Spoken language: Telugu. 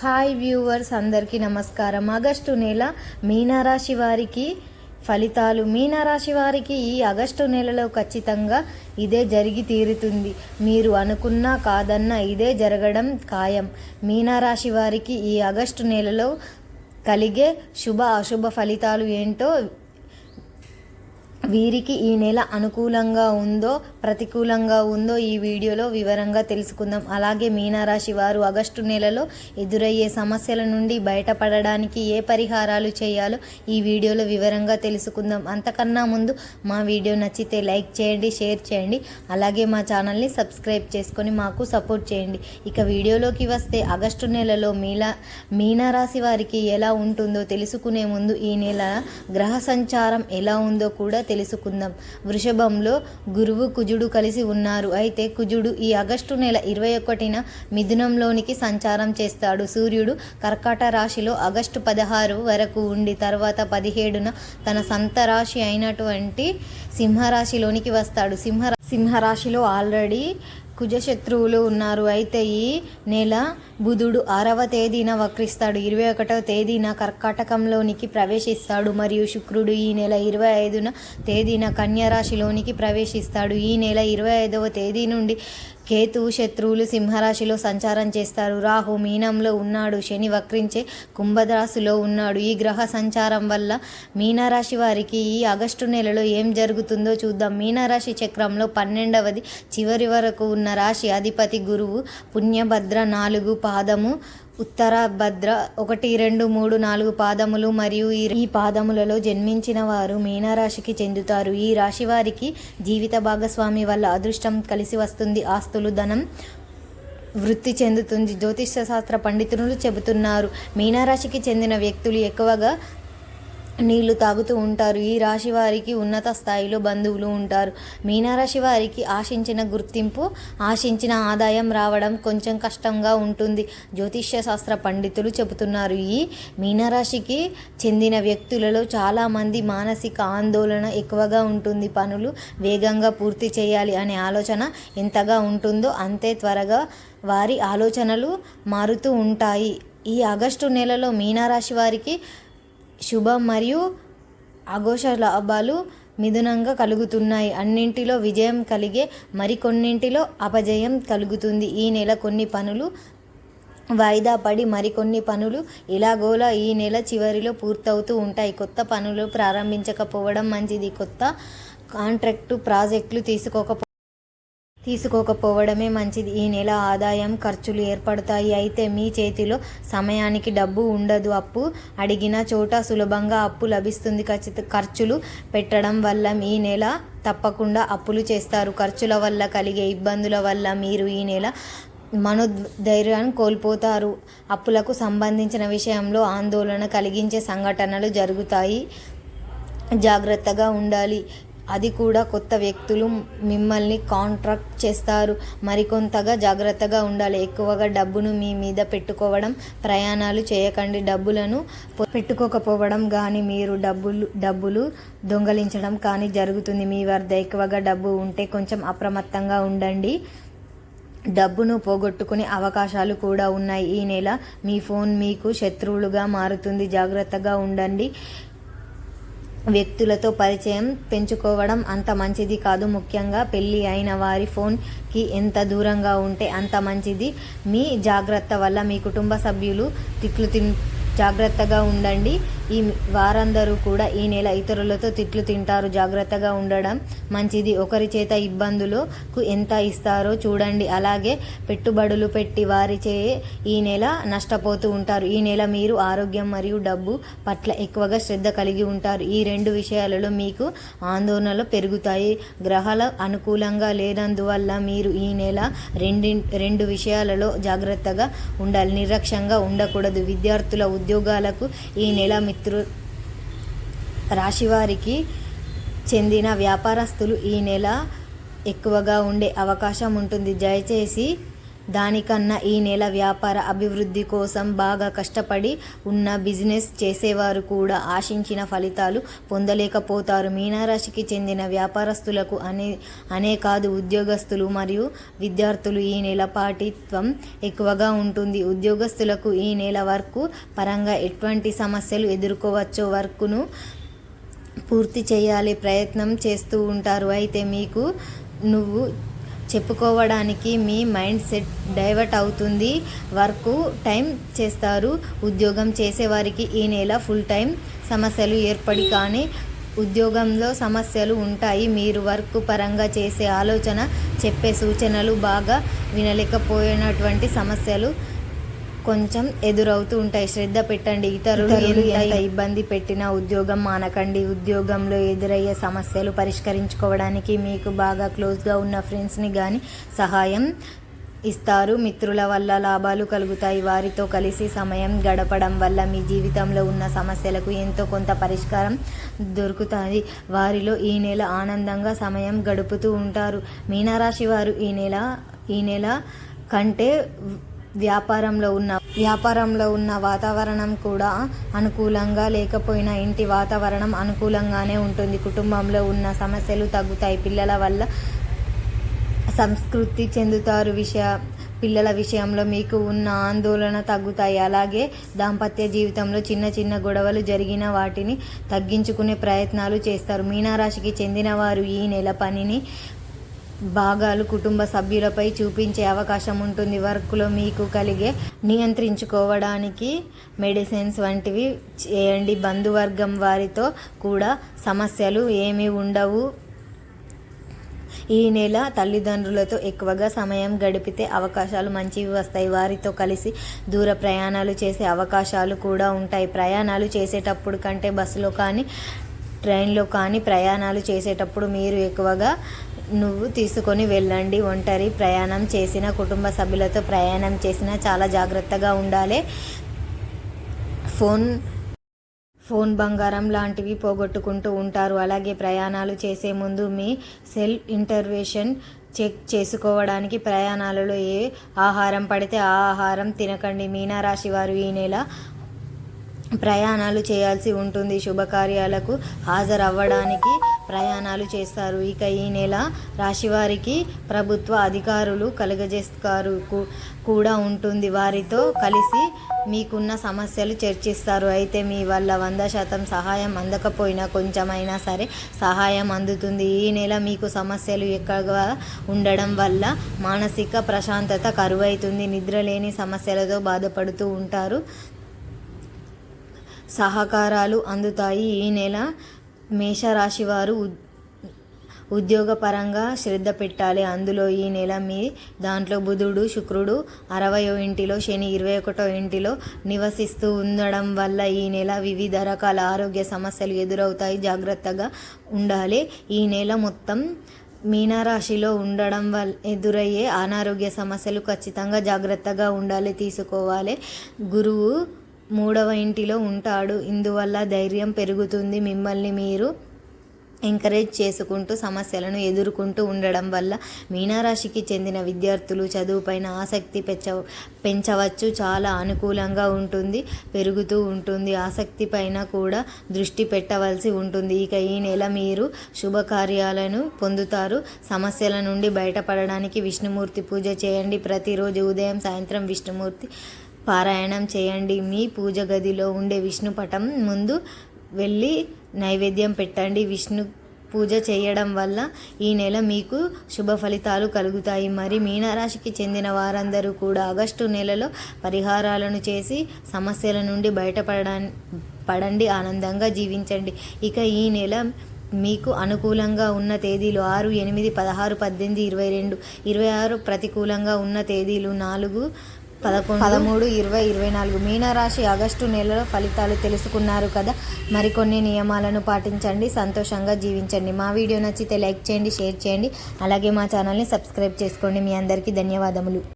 హాయ్ వ్యూవర్స్ అందరికీ నమస్కారం. ఆగస్టు నెల మీనరాశి వారికి ఫలితాలు. మీనరాశి వారికి ఈ ఆగస్టు నెలలో ఖచ్చితంగా ఇదే జరిగి తీరుతుంది. మీరు అనుకున్నా కాదన్నా ఇదే జరగడం ఖాయం. మీనరాశి వారికి ఈ ఆగస్టు నెలలో కలిగే శుభ అశుభ ఫలితాలు ఏంటో వీరికి ఈ నెల అనుకూలంగా ఉందో ప్రతికూలంగా ఉందో ఈ వీడియోలో వివరంగా తెలుసుకుందాం. అలాగే మీనారాశి వారు ఆగస్టు నెలలో ఎదురయ్యే సమస్యల నుండి బయటపడడానికి ఏ పరిహారాలు చేయాలో ఈ వీడియోలో వివరంగా తెలుసుకుందాం. అంతకన్నా ముందు మా వీడియో నచ్చితే లైక్ చేయండి షేర్ చేయండి. అలాగే మా ఛానల్ని సబ్స్క్రైబ్ చేసుకొని మాకు సపోర్ట్ చేయండి. ఇక వీడియోలోకి వస్తే ఆగస్టు నెలలో మీలా మీనారాశి వారికి ఎలా ఉంటుందో తెలుసుకునే ముందు ఈ నెల గ్రహ సంచారం ఎలా ఉందో కూడా తెలుసుకుందాం. వృషభంలో గురువు కుజుడు కలిసి ఉన్నారు. అయితే కుజుడు ఈ ఆగస్టు నెల ఇరవై ఒకటిన మిథునంలోనికి సంచారం చేస్తాడు. సూర్యుడు కర్కాట రాశిలో ఆగస్టు పదహారు వరకు ఉండి తర్వాత పదిహేడున తన సంత రాశి అయినటువంటి సింహరాశిలోనికి వస్తాడు. సింహ సింహరాశిలో ఆల్రెడీ కుజశత్రువులు ఉన్నారు. అయితే ఈ నెల బుధుడు ఆరవ తేదీన వక్రిస్తాడు. ఇరవై ఒకటవ తేదీన కర్కాటకంలోనికి ప్రవేశిస్తాడు మరియు శుక్రుడు ఈ నెల ఇరవై ఐదున తేదీన కన్యరాశిలోనికి ప్రవేశిస్తాడు. ఈ నెల ఇరవై ఐదవ తేదీ నుండి కేతు శత్రువులు సింహరాశిలో సంచారం చేస్తారు. రాహు మీనంలో ఉన్నాడు. శని వక్రించే కుంభరాశిలో ఉన్నాడు. ఈ గ్రహ సంచారం వల్ల మీనరాశి వారికి ఈ ఆగస్టు నెలలో ఏం జరుగుతుందో చూద్దాం. మీనరాశి చక్రంలో పన్నెండవది చివరి వరకు ఉన్న రాశి అధిపతి గురువు పుణ్యభద్ర నాలుగు పాదము ఉత్తర భద్ర ఒకటి రెండు మూడు నాలుగు పాదములు మరియు ఈ పాదములలో జన్మించిన వారు మీనరాశికి చెందుతారు. ఈ రాశి వారికి జీవిత భాగస్వామి వల్ల అదృష్టం కలిసి వస్తుంది. ఆస్తులు ధనం వృత్తి చెందుతుంది. జ్యోతిష్య శాస్త్ర పండితులు చెబుతున్నారు. మీనరాశికి చెందిన వ్యక్తులు ఎక్కువగా నీళ్ళు తాగుతూ ఉంటారు. ఈ రాశి వారికి ఉన్నత స్థాయిలో బంధువులు ఉంటారు. మీనరాశి వారికి ఆశించిన గుర్తింపు ఆశించిన ఆదాయం రావడం కొంచెం కష్టంగా ఉంటుంది. జ్యోతిష్య శాస్త్ర పండితులు చెబుతున్నారు. ఈ మీనరాశికి చెందిన వ్యక్తులలో చాలామంది మానసిక ఆందోళన ఎక్కువగా ఉంటుంది. పనులు వేగంగా పూర్తి చేయాలి అనే ఆలోచన ఎంతగా ఉంటుందో అంతే త్వరగా వారి ఆలోచనలు మారుతూ ఉంటాయి. ఈ ఆగస్టు నెలలో మీనరాశి వారికి శుభ మరియు అఘోష లాభాలు మిథునంగా కలుగుతున్నాయి. అన్నింటిలో విజయం కలిగే మరికొన్నింటిలో అపజయం కలుగుతుంది. ఈ నెల కొన్ని పనులు వాయిదా పడి మరికొన్ని పనులు ఇలాగోలా ఈ నెల చివరిలో పూర్తవుతూ ఉంటాయి. కొత్త పనులు ప్రారంభించకపోవడం మంచిది. కొత్త కాంట్రాక్టు ప్రాజెక్టులు తీసుకోకపో తీసుకోకపోవడమే మంచిది. ఈ నెల ఆదాయం ఖర్చులు ఏర్పడతాయి. అయితే మీ చేతిలో సమయానికి డబ్బు ఉండదు అప్పు. అడిగిన చోట సులభంగా అప్పు లభిస్తుంది. ఖచ్చిత ఖర్చులు పెట్టడం వల్ల ఈ నెల తప్పకుండా అప్పులు చేస్తారు. ఖర్చుల వల్ల కలిగే ఇబ్బందుల వల్ల మీరు ఈ నెల మనోధైర్యాన్ని కోల్పోతారు. అప్పులకు సంబంధించిన విషయంలో ఆందోళన కలిగించే సంఘటనలు జరుగుతాయి. జాగ్రత్తగా ఉండాలి. అది కూడా కొత్త వ్యక్తులు మిమ్మల్ని కాంట్రాక్ట్ చేస్తారు. మరికొంతగా జాగ్రత్తగా ఉండాలి. ఎక్కువగా డబ్బును మీ మీద పెట్టుకోవడం ప్రయాణాలు చేయకండి. డబ్బులను పెట్టుకోకపోవడం కానీ మీరు డబ్బులు డబ్బులు దొంగలించడం కానీ జరుగుతుంది. మీ వద్ద ఎక్కువగా డబ్బు ఉంటే కొంచెం అప్రమత్తంగా ఉండండి. డబ్బును పోగొట్టుకునే అవకాశాలు కూడా ఉన్నాయి. ఈ నెల మీ ఫోన్ మీకు శత్రువులుగా మారుతుంది. జాగ్రత్తగా ఉండండి. వ్యక్తులతో పరిచయం పెంచుకోవడం అంత మంచిది కాదు. ముఖ్యంగా పెళ్ళి అయిన వారి ఫోన్కి ఎంత దూరంగా ఉంటే అంత మంచిది. మీ జాగ్రత్త వల్ల మీ కుటుంబ సభ్యులు తిట్లు తిన్ జాగ్రత్తగా ఉండండి. ఈ వారందరూ కూడా ఈ నెల ఇతరులతో తిట్లు తింటారు. జాగ్రత్తగా ఉండడం మంచిది. ఒకరి చేత ఇబ్బందులకు ఎంత ఇస్తారో చూడండి. అలాగే పెట్టుబడులు పెట్టి వారి చే ఈ నెల నష్టపోతూ ఉంటారు. ఈ నెల మీరు ఆరోగ్యం మరియు డబ్బు పట్ల ఎక్కువగా శ్రద్ధ కలిగి ఉంటారు. ఈ రెండు విషయాలలో మీకు ఆందోళనలు పెరుగుతాయి. గ్రహాల అనుకూలంగా లేనందువల్ల మీరు ఈ నెల రెండి రెండు విషయాలలో జాగ్రత్తగా ఉండాలి. నిర్లక్ష్యంగా ఉండకూడదు. విద్యార్థుల ఉద్యోగాలకు ఈ నెల మిత్రు రాశివారికి చెందిన వ్యాపారస్తులు ఈ నెల ఎక్కువగా ఉండే అవకాశం ఉంటుంది. దయచేసి దానికన్నా ఈ నెల వ్యాపార అభివృద్ధి కోసం బాగా కష్టపడి ఉన్న బిజినెస్ చేసేవారు కూడా ఆశించిన ఫలితాలు పొందలేకపోతారు. మీనరాశికి చెందిన వ్యాపారస్తులకు అనే అనే కాదు ఉద్యోగస్తులు మరియు విద్యార్థులు ఈ నెల పాటిత్వం ఎక్కువగా ఉంటుంది. ఉద్యోగస్తులకు ఈ నెల వర్క్ పరంగా ఎటువంటి సమస్యలు ఎదుర్కోవచ్చో వర్క్ను పూర్తి చేయాలి ప్రయత్నం చేస్తూ ఉంటారు. అయితే మీకు నువ్వు చెప్పుకోవడానికి మీ మైండ్ సెట్ డైవర్ట్ అవుతుంది. వర్క్ టైం చేస్తారు. ఉద్యోగం చేసేవారికి ఈ నెల ఫుల్ టైం సమస్యలు ఏర్పడి కానీ ఉద్యోగంలో సమస్యలు ఉంటాయి. మీరు వర్క్ పరంగా చేసే ఆలోచన చెప్పే సూచనలు బాగా వినలేకపోయినటువంటి సమస్యలు కొంచెం ఎదురవుతూ ఉంటాయి. శ్రద్ధ పెట్టండి. ఇతరులు ఎంత ఇబ్బంది పెట్టినా ఉద్యోగం మానకండి. ఉద్యోగంలో ఎదురయ్యే సమస్యలు పరిష్కరించుకోవడానికి మీకు బాగా క్లోజ్గా ఉన్న ఫ్రెండ్స్ని కానీ సహాయం ఇస్తారు. మిత్రుల వల్ల లాభాలు కలుగుతాయి. వారితో కలిసి సమయం గడపడం వల్ల మీ జీవితంలో ఉన్న సమస్యలకు ఎంతో కొంత పరిష్కారం దొరుకుతుంది. వారిలో ఈ నెల ఆనందంగా సమయం గడుపుతూ ఉంటారు. మీనరాశి వారు ఈ నెల ఈ నెల కంటే వ్యాపారంలో ఉన్న వ్యాపారంలో ఉన్న వాతావరణం కూడా అనుకూలంగా లేకపోయినా ఇంటి వాతావరణం అనుకూలంగానే ఉంటుంది. కుటుంబంలో ఉన్న సమస్యలు తగ్గుతాయి. పిల్లల వల్ల సంస్కృతి చెందుతారు విషయ పిల్లల విషయంలో మీకు ఉన్న ఆందోళన తగ్గుతాయి. అలాగే దాంపత్య జీవితంలో చిన్న చిన్న గొడవలు జరిగిన వాటిని తగ్గించుకునే ప్రయత్నాలు చేస్తారు. మీనారాశికి చెందిన వారు ఈ నెల పనిని భాగాలు కుటుంబ సభ్యులపై చూపించే అవకాశం ఉంటుంది. వర్క్లో మీకు కలిగే నియంత్రించుకోవడానికి మెడిసిన్స్ వంటివి చేయండి. బంధువర్గం వారితో కూడా సమస్యలు ఏమీ ఉండవు. ఈ నెల తల్లిదండ్రులతో ఎక్కువగా సమయం గడిపితే అవకాశాలు మంచివి వస్తాయి. వారితో కలిసి దూర ప్రయాణాలు చేసే అవకాశాలు కూడా ఉంటాయి. ప్రయాణాలు చేసేటప్పుడు కంటే బస్సులో కానీ ట్రైన్లో కానీ ప్రయాణాలు చేసేటప్పుడు మీరు ఎక్కువగా నువ్వు తీసుకొని వెళ్ళండి. ఒంటరి ప్రయాణం చేసిన కుటుంబ సభ్యులతో ప్రయాణం చేసిన చాలా జాగ్రత్తగా ఉండాలి. ఫోన్ ఫోన్ బంగారం లాంటివి పోగొట్టుకుంటూ ఉంటారు. అలాగే ప్రయాణాలు చేసే ముందు మీ సెల్ ఇంటర్వేషన్ చెక్ చేసుకోవడానికి ప్రయాణాలలో ఏ ఆహారం పడితే ఆ ఆహారం తినకండి. మీనారాశి వారు ఈ నెల ప్రయాణాలు చేయాల్సి ఉంటుంది. శుభకార్యాలకు హాజరవ్వడానికి ప్రయాణాలు చేస్తారు. ఇక ఈ నెల రాశివారికి ప్రభుత్వ అధికారులు కలుగజేస్తారు కూడా ఉంటుంది. వారితో కలిసి మీకున్న సమస్యలు చర్చిస్తారు. అయితే మీ వల్ల వంద శాతం సహాయం అందకపోయినా కొంచెమైనా సరే సహాయం అందుతుంది. ఈ నెల మీకు సమస్యలు ఎక్కువగా ఉండడం వల్ల మానసిక ప్రశాంతత కరువైతుంది. నిద్రలేని సమస్యలతో బాధపడుతూ ఉంటారు. సహకారాలు అందుతాయి. ఈ నెల మేషరాశి వారు ఉద్యోగపరంగా శ్రద్ధ పెట్టాలి. అందులో ఈ నెల మీ దాంట్లో బుధుడు శుక్రుడు అరవయో ఇంటిలో శని ఇరవై ఒకటో ఇంటిలో నివసిస్తూ ఉండడం వల్ల ఈ నెల వివిధ రకాల ఆరోగ్య సమస్యలు ఎదురవుతాయి. జాగ్రత్తగా ఉండాలి. ఈ నెల మొత్తం మీనరాశిలో ఉండడం వల్ల ఎదురయ్యే అనారోగ్య సమస్యలు ఖచ్చితంగా జాగ్రత్తగా ఉండాలి తీసుకోవాలి. గురువు మూడవ ఇంటిలో ఉంటాడు. ఇందువల్ల ధైర్యం పెరుగుతుంది. మిమ్మల్ని మీరు ఎంకరేజ్ చేసుకుంటూ సమస్యలను ఎదుర్కొంటూ ఉండడం వల్ల మీనారాశికి చెందిన విద్యార్థులు చదువుపైన ఆసక్తి పెంచ పెంచవచ్చు. చాలా అనుకూలంగా ఉంటుంది. పెరుగుతూ ఉంటుంది. ఆసక్తి పైన కూడా దృష్టి పెట్టవలసి ఉంటుంది. ఇక ఈ నెల మీరు శుభకార్యాలను పొందుతారు. సమస్యల నుండి బయటపడడానికి విష్ణుమూర్తి పూజ చేయండి. ప్రతిరోజు ఉదయం సాయంత్రం విష్ణుమూర్తి పారాయణం చేయండి. మీ పూజ గదిలో ఉండే విష్ణు పటం ముందు వెళ్ళి నైవేద్యం పెట్టండి. విష్ణు పూజ చేయడం వల్ల ఈ నెల మీకు శుభ ఫలితాలు కలుగుతాయి. మరి మీనరాశికి చెందిన వారందరూ కూడా ఆగస్టు నెలలో పరిహారాలను చేసి సమస్యల నుండి బయటపడడానికి పడండి ఆనందంగా జీవించండి. ఇక ఈ నెల మీకు అనుకూలంగా ఉన్న తేదీలు ఆరు ఎనిమిది పదహారు పద్దెనిమిది ఇరవై రెండు ఇరవై ఆరు ప్రతికూలంగా ఉన్న తేదీలు నాలుగు పదకొండు పదమూడు ఇరవై ఇరవై నాలుగు. మీనరాశి ఆగస్టు నెలలో ఫలితాలు తెలుసుకున్నారు కదా? మరికొన్ని నియమాలను పాటించండి సంతోషంగా జీవించండి. మా వీడియో నచ్చితే లైక్ చేయండి షేర్ చేయండి. అలాగే మా ఛానల్ని సబ్స్క్రైబ్ చేసుకోండి. మీ అందరికీ ధన్యవాదములు.